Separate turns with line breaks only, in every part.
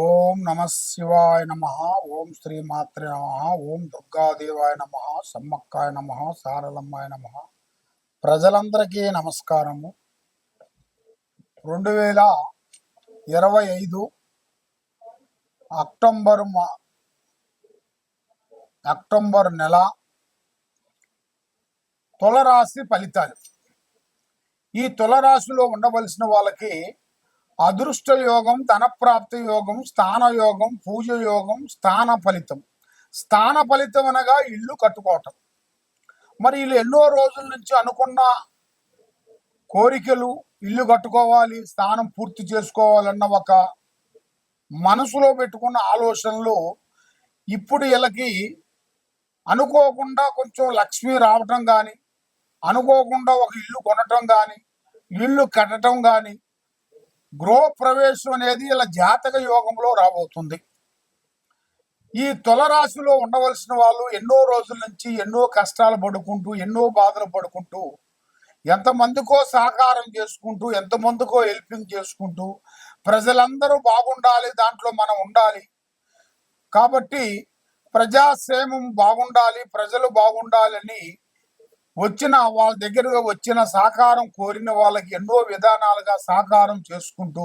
ఓం నమ శివాయ నమ ఓం శ్రీ మాత్రే నమ ఓం దుర్గాదేవాయ నమ సమ్మక్కాయ నమ సారలమ్మాయ నమ. ప్రజలందరికీ నమస్కారము. రెండు వేల ఇరవై ఐదు అక్టోబర్ మా అక్టోబర్ నెల తులరాశి ఫలితాలు. ఈ తులరాశిలో ఉండవలసిన వాళ్ళకి అదృష్ట యోగం ధనప్రాప్తి యోగం స్థాన యోగం పూజ యోగం స్థాన ఫలితం. స్థాన ఫలితం అనగా ఇల్లు కట్టుకోవటం. మరి వీళ్ళు ఎన్నో రోజుల నుంచి అనుకున్న కోరికలు ఇల్లు కట్టుకోవాలి స్థానం పూర్తి చేసుకోవాలన్న ఒక మనసులో పెట్టుకున్న ఆలోచనలు ఇప్పుడు వీళ్ళకి అనుకోకుండా కొంచెం లక్ష్మి రావటం కానీ అనుకోకుండా ఒక ఇల్లు కొనటం కానీ ఇల్లు కట్టడం కానీ గృహ ప్రవేశం అనేది ఇలా జాతక యోగంలో రాబోతుంది. ఈ తులరాశిలో ఉండవలసిన వాళ్ళు ఎన్నో రోజుల నుంచి ఎన్నో కష్టాలు పడుకుంటూ ఎన్నో బాధలు పడుకుంటూ ఎంతమందికో సహకారం చేసుకుంటూ ఎంతమందికో హెల్పింగ్ చేసుకుంటూ ప్రజలందరూ బాగుండాలి దాంట్లో మనం ఉండాలి. కాబట్టి ప్రజాక్షేమం బాగుండాలి ప్రజలు బాగుండాలని వచ్చిన వాళ్ళ దగ్గరగా వచ్చిన సహకారం కోరిన వాళ్ళకి ఎన్నో విధానాలుగా సహకారం చేసుకుంటూ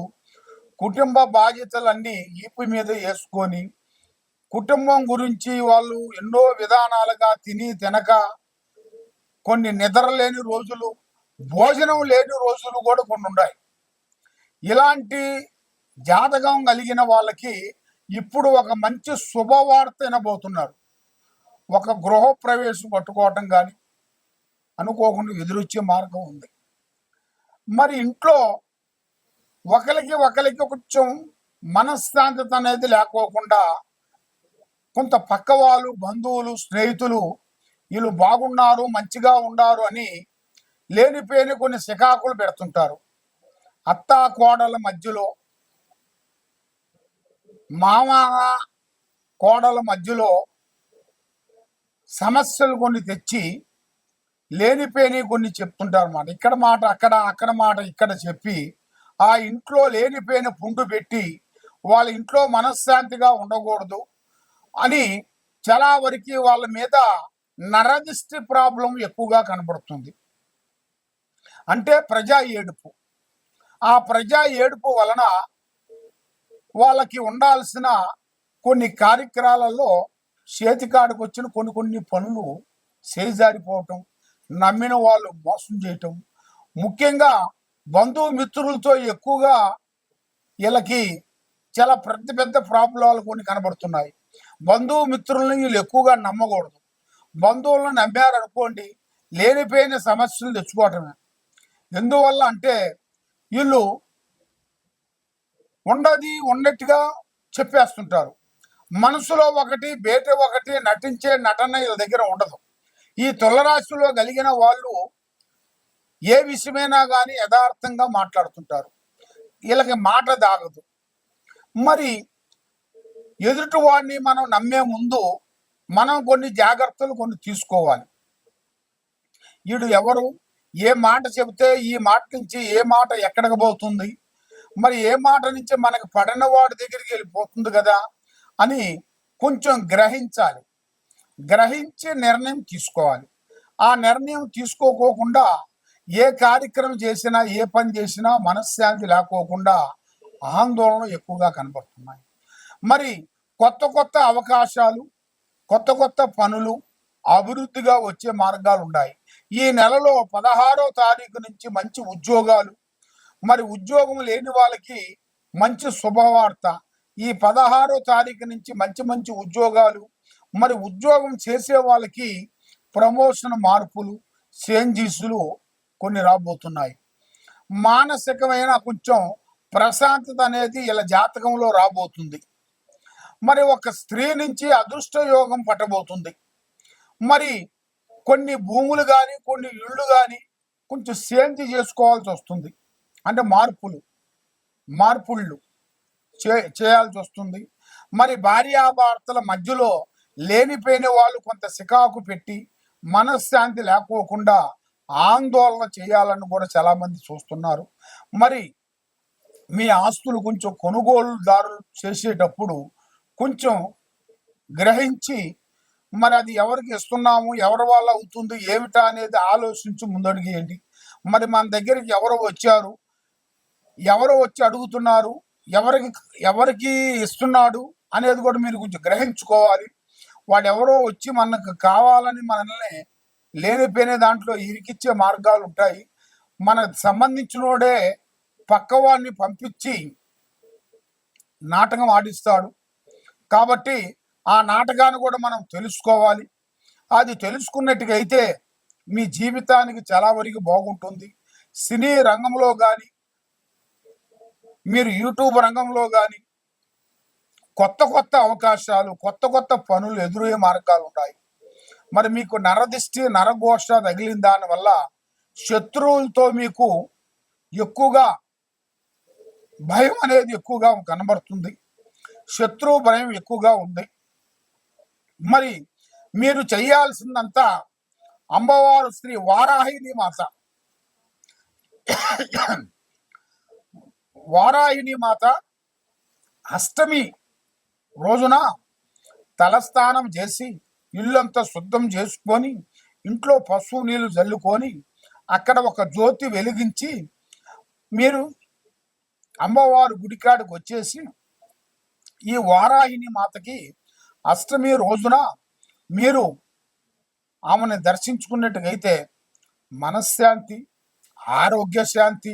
కుటుంబ బాధ్యతలన్నీ ఈపు మీద వేసుకొని కుటుంబం గురించి వాళ్ళు ఎన్నో విధానాలుగా తిని తినక కొన్ని నిద్ర లేని రోజులు భోజనం లేని రోజులు కూడా కొన్ని ఉన్నాయి. ఇలాంటి జాతకం కలిగిన వాళ్ళకి ఇప్పుడు ఒక మంచి శుభవార్త వినబోతున్నారు. ఒక గృహ ప్రవేశం పట్టుకోవటం కానీ అనుకోకుండా ఎదురొచ్చే మార్గం ఉంది. మరి ఇంట్లో ఒకరికి ఒకరికి కొంచెం మనశ్శాంతత అనేది లేకోకుండా కొంత పక్క వాళ్ళు బంధువులు స్నేహితులు వీళ్ళు బాగున్నారు మంచిగా ఉన్నారు అని లేనిపోయిన కొన్ని శికాకులు పెడుతుంటారు. అత్తా కోడల మధ్యలో మామ కోడల మధ్యలో సమస్యలు కొన్ని తెచ్చి లేనిపోయినవి కొన్ని చెప్తుంటారు అన్నమాట ఇక్కడ మాట అక్కడ అక్కడ మాట ఇక్కడ చెప్పి ఆ ఇంట్లో లేనిపోయిన పుండు పెట్టి వాళ్ళ ఇంట్లో మనశ్శాంతిగా ఉండకూడదు అని చాలా వరకు వాళ్ళ మీద నరదిష్టి ప్రాబ్లం ఎక్కువగా కనబడుతుంది. అంటే ప్రజా ఏడుపు. ఆ ప్రజా ఏడుపు వలన వాళ్ళకి ఉండాల్సిన కొన్ని కార్యక్రమాలలో చేతికాడికి వచ్చిన కొన్ని కొన్ని పనులు చేజారిపోవటం నమ్మిన వాళ్ళు మోసం చేయటం. ముఖ్యంగా బంధుమిత్రులతో ఎక్కువగా వీళ్ళకి చాలా పెద్ద పెద్ద ప్రాబ్లాలు కొన్ని కనబడుతున్నాయి. బంధుమిత్రులను వీళ్ళు ఎక్కువగా నమ్మకూడదు. బంధువులను నమ్మారనుకోండి లేనిపోయిన సమస్యలు తెచ్చుకోవటమే. ఎందువల్ల అంటే వీళ్ళు ఉండది ఉన్నట్టుగా చెప్పేస్తుంటారు. మనసులో ఒకటి బయట ఒకటి నటించే నటన వీళ్ళ దగ్గర ఉండదు. ఈ తొలరాశిలో కలిగిన వాళ్ళు ఏ విషయమైనా కానీ యథార్థంగా మాట్లాడుతుంటారు. వీళ్ళకి మాట దాగదు. మరి ఎదుటి వాడిని మనం నమ్మే ముందు మనం కొన్ని జాగ్రత్తలు కొన్ని తీసుకోవాలి. వీడు ఎవరు? ఏ మాట చెబితే ఈ మాట నుంచి ఏ మాట ఎక్కడికి పోతుంది? మరి ఏ మాట నుంచి మనకు పడిన వాడి దగ్గరికి వెళ్ళిపోతుంది కదా అని కొంచెం గ్రహించాలి. గ్రహించి నిర్ణయం తీసుకోవాలి. ఆ నిర్ణయం తీసుకోకోకుండా ఏ కార్యక్రమం చేసినా ఏ పని చేసినా మనశ్శాంతి లేకోకుండా ఆందోళనలు ఎక్కువగా కనబడుతున్నాయి. మరి కొత్త కొత్త అవకాశాలు కొత్త కొత్త పనులు అభివృద్ధిగా వచ్చే మార్గాలు ఉన్నాయి. ఈ నెలలో పదహారో తారీఖు నుంచి మంచి ఉద్యోగాలు మరి ఉద్యోగం లేని వాళ్ళకి మంచి శుభవార్త ఈ పదహారో తారీఖు నుంచి మంచి మంచి ఉద్యోగాలు మరి ఉద్యోగం చేసే వాళ్ళకి ప్రమోషన్ మార్పులు చేంజెస్లు కొన్ని రాబోతున్నాయి. మానసికమైన కొంచెం ప్రశాంతత అనేది ఇలా జాతకంలో రాబోతుంది. మరి ఒక స్త్రీ నుంచి అదృష్ట యోగం పట్టబోతుంది. మరి కొన్ని భూములు కానీ కొన్ని ఇళ్ళు కానీ కొంచెం సేంజ్ చేసుకోవాల్సి వస్తుంది. అంటే మార్పులు మార్పుళ్ళు చే చేయాల్సి వస్తుంది. మరి భార్యాభర్తల మధ్యలో లేనిపోయిన వాళ్ళు కొంత సికాకు పెట్టి మనశ్శాంతి లేకోకుండా ఆందోళన చేయాలని కూడా చాలా మంది చూస్తున్నారు. మరి మీ ఆస్తులు కొంచెం కొనుగోలుదారులు చేసేటప్పుడు కొంచెం గ్రహించి మరి అది ఎవరికి ఇస్తున్నాము ఎవరి వల్ల అవుతుంది ఏమిటా అనేది ఆలోచించి ముందడిగేయండి. మరి మన దగ్గరికి ఎవరు వచ్చారు ఎవరు వచ్చి అడుగుతున్నారు ఎవరికి ఎవరికి ఇస్తున్నాడు అనేది కూడా మీరు కొంచెం గ్రహించుకోవాలి. వాడు ఎవరో వచ్చి మనకు కావాలని మనల్ని లేనిపోయిన దాంట్లో ఇరికిచ్చే మార్గాలు ఉంటాయి. మనకు సంబంధించినోడే పక్కవాడిని పంపించి నాటకం ఆడిస్తాడు. కాబట్టి ఆ నాటకాన్ని కూడా మనం తెలుసుకోవాలి. అది తెలుసుకున్నట్టుగైతే అయితే మీ జీవితానికి చాలా వరకు బాగుంటుంది. సినీ రంగంలో కానీ మీరు యూట్యూబ్ రంగంలో కానీ కొత్త కొత్త అవకాశాలు కొత్త కొత్త పనులు ఎదురయ్యే మార్గాలు ఉన్నాయి. మరి మీకు నరదిష్టి నరఘోష తగిలిన దానివల్ల శత్రువులతో మీకు ఎక్కువగా భయం అనేది ఎక్కువగా కనబడుతుంది. శత్రువు భయం ఎక్కువగా ఉంది. మరి మీరు చేయాల్సిందంతా అమ్మవారు శ్రీ వారాహిని మాత. వారాహిని మాత అష్టమి రోజున తలస్నానం చేసి ఇల్లంతా శుద్ధం చేసుకొని ఇంట్లో పశువు నీళ్ళు చల్లుకొని అక్కడ ఒక జ్యోతి వెలిగించి మీరు అమ్మవారు గుడికాడికి వచ్చేసి ఈ వారాహిని మాతకి అష్టమి రోజున మీరు ఆమెను దర్శించుకున్నట్టుగైతే మనశ్శాంతి ఆరోగ్య శాంతి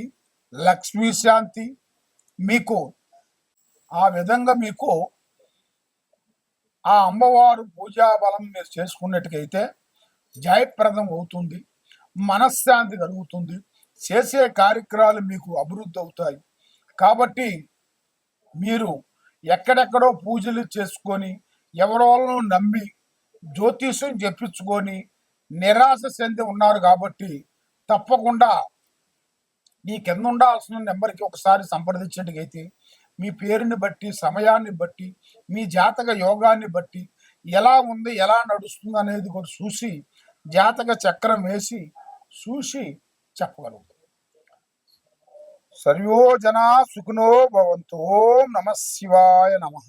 లక్ష్మీ శాంతి మీకు ఆ విధంగా మీకు ఆ అమ్మవారు పూజా బలం మీరు చేసుకున్నట్టుకైతే జయప్రదం అవుతుంది మనశ్శాంతి కలుగుతుంది చేసే కార్యక్రమాలు మీకు అభివృద్ధి అవుతాయి. కాబట్టి మీరు ఎక్కడెక్కడో పూజలు చేసుకొని ఎవరోళ్ళను నమ్మి జ్యోతిష్యం చెప్పించుకొని నిరాశ చెంది ఉన్నారు కాబట్టి తప్పకుండా మీ కింద ఉండాల్సిన నెంబర్కి ఒకసారి సంప్రదించినట్టుగైతే మీ పేరుని బట్టి సమయాన్ని బట్టి మీ జాతక యోగాన్ని బట్టి ఎలా ఉంది ఎలా నడుస్తుంది అనేది కూడా చూసి జాతక చక్రం వేసి చూసి చెప్పగలుగుతాం. సర్వో జనా సుఖినో భవంతు నమ శివాయ నమః.